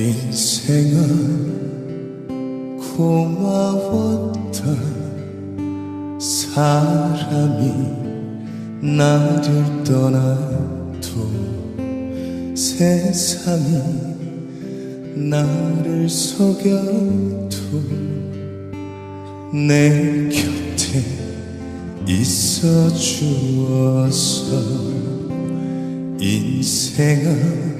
인생아 고마웠다 사람이 나를 떠나도 세상이 나를 속여도 내 곁에 있어 주어서 인생아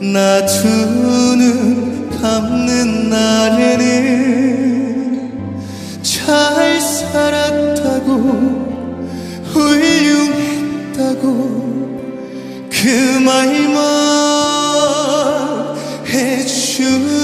나두눈 감는 날에는 잘 살았다고 훌륭했다고 그 말만 해주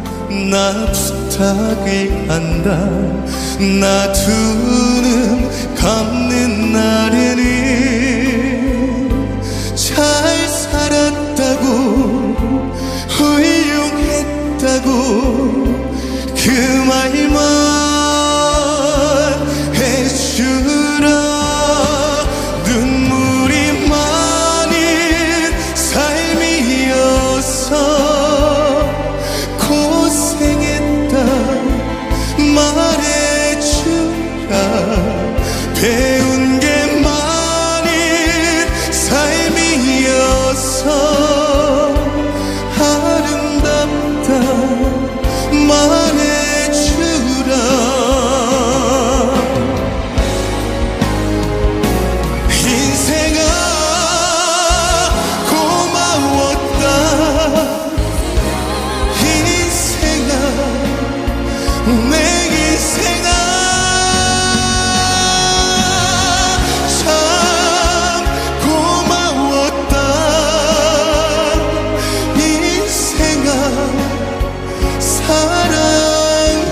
나 부탁을 한다. 나 두 눈 감는 날에는 내 인생아 참 고마웠다 인생아 사랑한다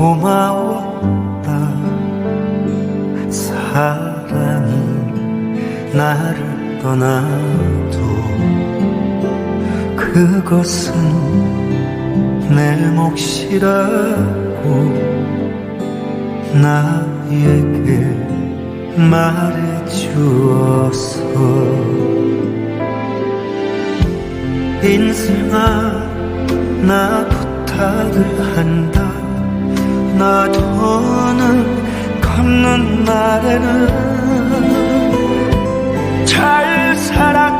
고마웠다. 사랑이 나를 떠나도 그것은 내 몫이라고 나에게 말해주어서 인생아 나 부탁을 한다 나 더는 걷는 날에는 잘 살았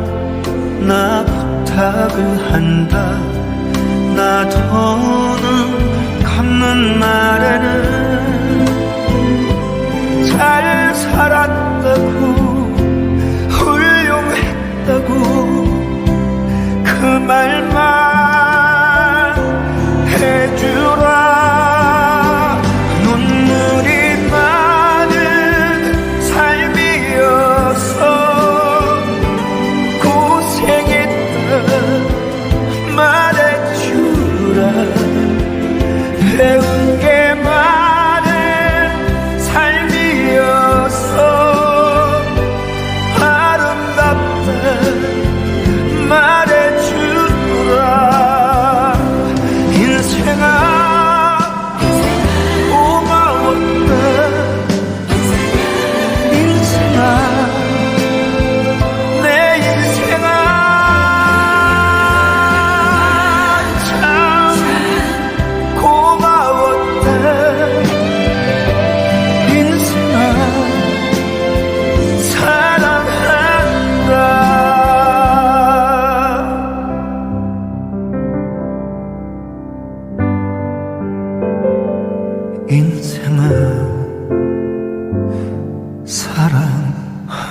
나 부탁을 한다. 나 더는 갚는 날에는 잘 살았다고 훌륭했다고 그 말만